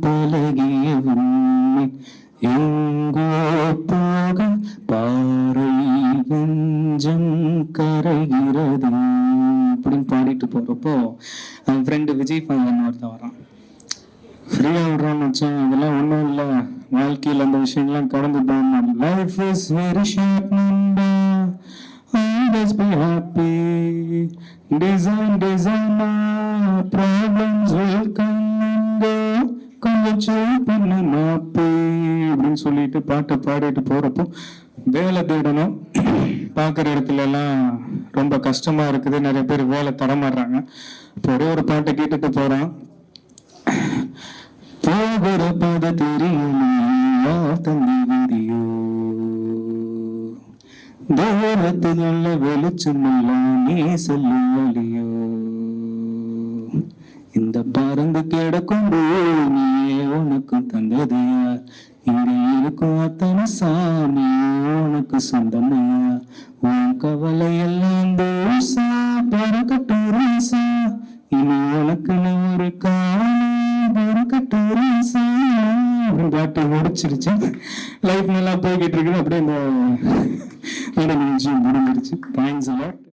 பழகிய உண்மை. எங்கோ போக பாறை நெஞ்சம் கரைகிறது. அப்படின்னு பாடிட்டு போறப்போ அவன் ஃப்ரெண்டு விஜய் ஃபங்கன் ஒருத்தன் வரான். ஃப்ரீயாக விடுறான்னு வச்சேன் இதெல்லாம் ஒன்றும் இல்லை. வாழ்க்கையில் அந்த விஷயங்கள்லாம் கடந்து போகணும் லைஃப் இஸ் வெரி ஷார்ட் நண்பா. ஆல்வேஸ் பி ஹாப்பி டிசைன் டிசைனா அப்படின்னு சொல்லிட்டு பாட்டை பாடிட்டு போறப்போ வேலை தேடணும். பார்க்குற இடத்துல எல்லாம் ரொம்ப கஷ்டமா இருக்குது. நிறைய பேர் வேலை தரமாடுறாங்க இப்போ ஒரே ஒரு பாட்டை கேட்டுட்டு போறோம் போகிற பாத தெரியும் தந்தி வீதியோ? வெளிச்சமெல்லாம் நீ சொல்லு வழியோ? இந்த பறந்து கிடக்கும் பூமியே உனக்கு தந்ததையா இங்கே இருக்கும் அத்தனை சாமி உனக்கு சொந்தமையா உன் கவலை எல்லாம் தோசா பறக்கட்டும் ரோசா இனி உனக்கு நான் ஒரு காலம் பறக்கட்டும் ரோசா பாட்டு முடிச்சிருச்சு. லைஃப் நல்லா போய்கிட்டு இருக்குது. அப்படியே இந்த முடிஞ்சிருச்சு.